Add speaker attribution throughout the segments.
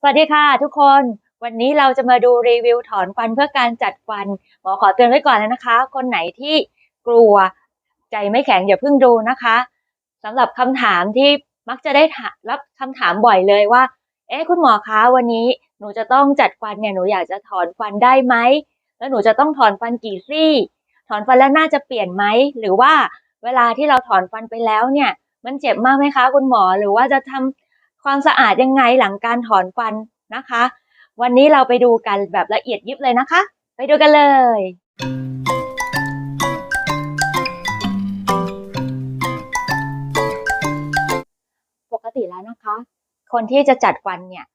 Speaker 1: สวัสดีค่ะทุกคนวันนี้เราจะมาดูรีวิวถอนฟันเพื่อการจัดฟันหมอขอเตือนไว้ก่อนเลยนะคะ คนไหนที่กลัวใจไม่แข็งอย่าเพิ่งดูนะคะสำหรับคำถามที่มักจะได้รับคำถามบ่อยเลยว่า เอ๊ะคุณหมอคะวันนี้หนูจะต้องจัดฟันเนี่ยหนูอยากจะถอนฟันได้ไหมแล้วหนูจะต้องถอนฟันกี่ซี่ ถอนฟันแล้วน่าจะเปลี่ยนไหมหรือว่าเวลาที่เราถอนฟันไปแล้วเนี่ย มันเจ็บมากไหมคะ คุณหมอหรือว่าจะทำ ความสะอาดยังไงหลังการถอนฟันนะคะ วันนี้เราไปดูกันแบบละเอียดยิบเลยนะคะ ไปดูกันเลยปกติแล้วนะคะ คนที่จะจัดฟันเนี่ย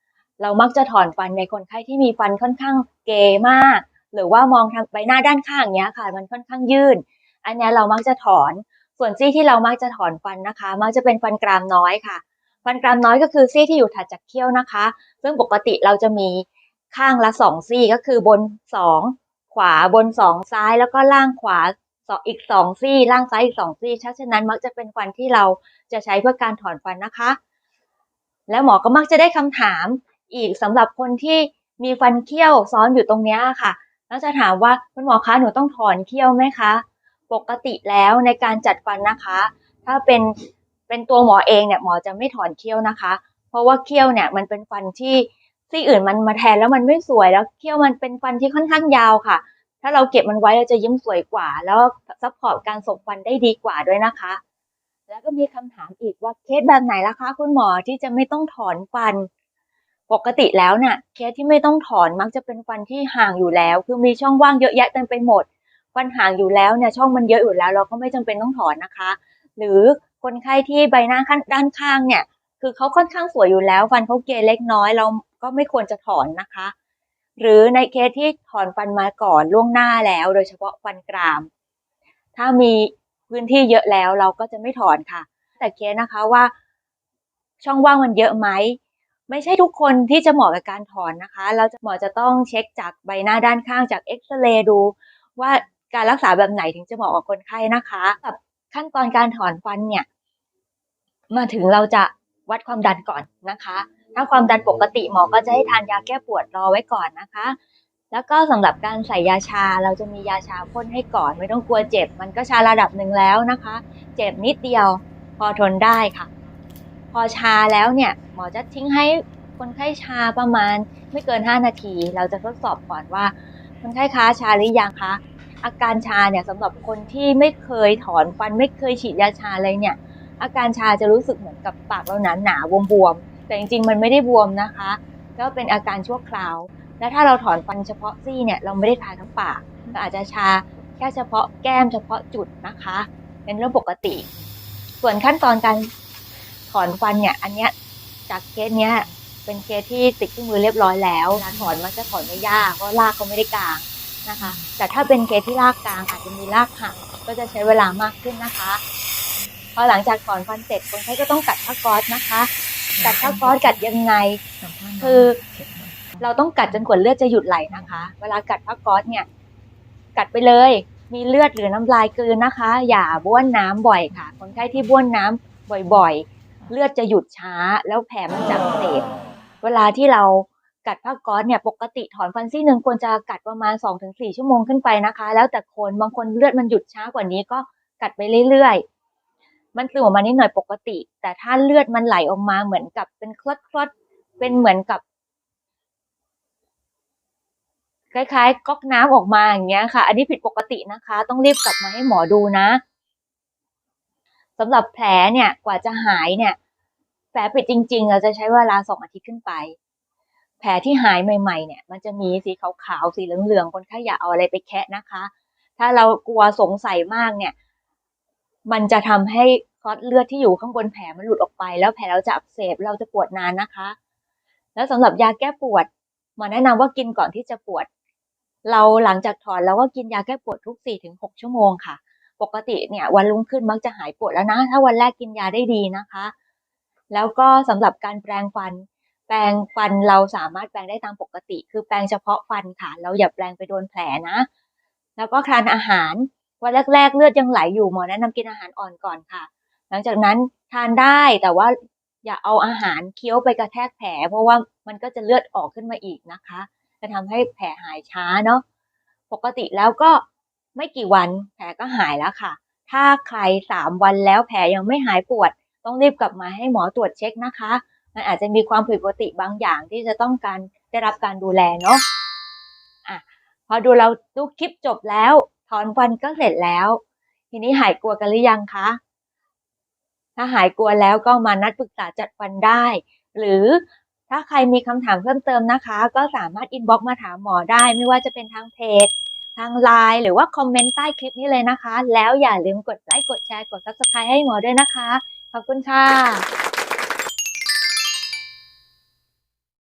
Speaker 1: เรามักจะถอนฟันในคนไข้ที่มีฟันค่อนข้างเกยมาก หรือว่ามองทางใบหน้าด้านข้างเนี้ยค่ะ มันค่อนข้างยื่น อันนี้เรามักจะถอน ส่วนซี่ที่เรามักจะถอนฟันนะคะ มักจะเป็นฟันกรามน้อยค่ะ ฟันกรามน้อยก็คือซี่ที่อยู่ถัดจากเขี้ยวนะคะ ซึ่งปกติเราจะมีข้างละสองซี่ก็คือบนสองขวาบนสองซ้ายแล้วก็ล่างขวาสองอีกสองซี่ล่างซ้ายอีกสองซี่ฉะนั้นมักจะเป็นฟันที่เราจะใช้เพื่อการถอนฟันนะคะ แล้วหมอก็มักจะได้คำถามอีกสำหรับคนที่มีฟันเคี้ยวซ้อนอยู่ตรงเนี้ยค่ะ แล้วจะถามว่าคุณหมอคะหนูต้องถอนเคี้ยวไหมคะ ปกติแล้วในการจัดฟันนะคะ ถ้าเป็น เป็นตัวหมอเองเนี่ยหมอจะไม่ถอนเคี้ยวนะคะ เพราะว่าเคี้ยวเนี่ยมันเป็นฟันที่ซี่อื่นมันมาแทนแล้วมันไม่สวยแล้วเคี้ยวมันเป็นฟันที่ค่อนข้างยาวค่ะ ถ้าเราเก็บมันไว้เราจะยิ้มสวยกว่า แล้วซัพพอร์ตการส่งฟันได้ดีกว่าด้วยนะคะ แล้วก็มีคำถามอีกว่าเคสแบบไหนล่ะคะคุณหมอที่จะไม่ต้องถอนฟัน ปกติแล้วเนี่ยเคสที่ไม่ต้องถอนมักจะเป็นฟันที่ห่างอยู่แล้ว คือมีช่องว่างเยอะแยะเต็มไปหมดฟันห่างอยู่แล้วเนี่ยช่องมันเยอะอยู่แล้ว เราก็ไม่จำเป็นต้องถอนนะคะ หรือ คนไข้ที่ใบหน้าข้างด้านข้างเนี่ย คือเขาค่อนข้างสวยอยู่แล้ว ฟันเขาเกยเล็กน้อย เราก็ไม่ควรจะถอนนะคะ หรือในเคสที่ถอนฟันมาก่อนล่วงหน้าแล้ว โดยเฉพาะฟันกราม ถ้ามีพื้นที่เยอะแล้วเราก็จะไม่ถอนค่ะ แต่เคสนะคะว่า ช่องว่างมันเยอะไหมไม่ใช่ทุกคนที่จะเหมาะกับการถอนนะคะ เราจะหมอจะต้องเช็คจากใบหน้าด้านข้างจากเอ็กซเรย์ดู ว่าการรักษาแบบไหนถึงจะเหมาะกับคนไข้นะคะกับขั้นตอนการถอนฟันเนี่ย มาถึงเราจะวัดความดันก่อนนะคะ ถ้าความดันปกติหมอก็จะให้ทานยาแก้ปวดรอไว้ก่อนนะคะ แล้วก็สำหรับการใส่ยาชาเราจะมียาชาพ่นให้ก่อน ไม่ต้องกลัวเจ็บ มันก็ชาระดับหนึ่งแล้วนะคะ เจ็บนิดเดียวพอทนได้ค่ะ พอชาแล้วเนี่ยหมอจะทิ้งให้คนไข้ชาประมาณไม่เกิน 5 นาที เราจะทดสอบก่อนว่า คนไข้คะชาหรือยังคะอาการชาเนี่ยสำหรับคนที่ไม่เคยถอนฟันไม่เคยฉีดยาชาเลยเนี่ย อาการชาจะรู้สึกเหมือนกับปากเราหนาหนาบวมๆ แต่จริงๆ มันไม่ได้บวมนะคะ ก็เป็นอาการชั่วคราว และถ้าเราถอนฟันเฉพาะซี่เนี่ยเราไม่ได้ทาทั้งปากเราอาจจะชาแค่เฉพาะแก้มเฉพาะจุดนะคะ เป็นเรื่องปกติ ส่วนขั้นตอนการถอนฟันเนี่ยอันเนี้ยจากเคสเนี้ยเป็นเคสที่ติดเครื่องมือเรียบร้อยแล้วเวลาถอนมันจะถอนไม่ยากเพราะรากเขาไม่ได้กลางนะคะ แต่ถ้าเป็นเคสที่รากกลางอาจจะมีรากหักก็จะใช้เวลามากขึ้นนะคะ พอหลังจากถอนฟันเสร็จคนไข้ก็ต้องกัดผ้าก๊อซนะคะ กัดผ้าก๊อซกัดยังไง คือ เราต้องกัดจนกว่าเลือดจะหยุดไหลนะคะ เวลากัดผ้าก๊อซเนี่ย กัดไปเลย มีเลือดหรือน้ำลายกลืนนะคะ อย่าบ้วนน้ำบ่อยค่ะ คนไข้ที่บ้วนน้ำบ่อยๆ เลือดจะหยุดช้า แล้วแผลมันจะอักเสบเวลาที่เรากัดผ้าก๊อซเนี่ยปกติถอนฟันซี่หนึ่งควรจะกัดประมาณ 2-4 ชั่วโมงขึ้นไปนะคะ แล้วแต่คนบางคนเลือดมันหยุดช้ากว่านี้ก็กัดไปเรื่อยๆ มันซึมออกมานิดหน่อยปกติ แต่ถ้าเลือดมันไหลออกมาเหมือนกับเป็นคลอดๆเป็นเหมือนกับคล้ายๆก๊อกน้ำออกมาอย่างเงี้ยค่ะ อันนี้ผิดปกตินะคะ ต้องรีบกลับมาให้หมอดูนะสำหรับแผลเนี่ยกว่าจะหายเนี่ย แผลปิดจริง ๆ เราจะใช้เวลาสองอาทิตย์ขึ้นไป แผลที่หายใหม่ ๆ เนี่ย มันจะมีสีขาวๆสีเหลืองๆคนไข้อย่าเอาอะไรไปแคะนะคะ ถ้าเรากลัวสงสัยมากเนี่ย มันจะทำให้คลอตเลือดที่อยู่ข้างบนแผลมันหลุดออกไป แล้วแผลเราจะอักเสบเราจะปวดนานนะคะ แล้วสำหรับยาแก้ปวดหมอแนะนำว่ากินก่อนที่จะปวด เราหลังจากถอนเราก็กินยาแก้ปวดทุก 4-6 ชั่วโมงค่ะ ปกติเนี่ยวันรุ่งขึ้นมักจะหายปวดแล้วนะ ถ้าวันแรกกินยาได้ดีนะคะ แล้วก็สำหรับการแปรงฟัน แปรงฟันเราสามารถแปรงได้ตามปกติ คือแปรงเฉพาะฟันค่ะ เราอย่าแปรงไปโดนแผลนะ แล้วก็ทานอาหาร วันแรกๆเลือดยังไหลอยู่หมอแนะนำกินอาหารอ่อนก่อนค่ะ หลังจากนั้นทานได้แต่ว่าอย่าเอาอาหารเคี้ยวไปกระแทกแผล เพราะว่ามันก็จะเลือดออกขึ้นมาอีกนะคะ จะทำให้แผลหายช้าเนาะปกติแล้วก็ไม่กี่วันแผลก็หายแล้วค่ะ ถ้าใครสามวันแล้วแผลยังไม่หายปวด ต้องรีบกลับมาให้หมอตรวจเช็คนะคะ มันอาจจะมีความผิดปกติบางอย่างที่จะต้องการได้รับการดูแลเนาะอะพอดูเราดูคลิปจบแล้ว อนฟันก็เสร็จแล้ว ทีนี้หายกลัวกันหรือยังคะ ถ้าหายกลัวแล้วก็มานัดปรึกษาจัดฟันได้ หรือถ้าใครมีคำถามเพิ่มเติมนะคะ ก็สามารถอินบ็อกซ์มาถามหมอได้ ไม่ว่าจะเป็นทางเพจทางไลน์หรือว่าคอมเมนต์ใต้คลิปนี้เลยนะคะ แล้วอย่าลืมกดไลค์กดแชร์กด subscribe ให้หมอด้วยนะคะ ขอบคุณค่ะ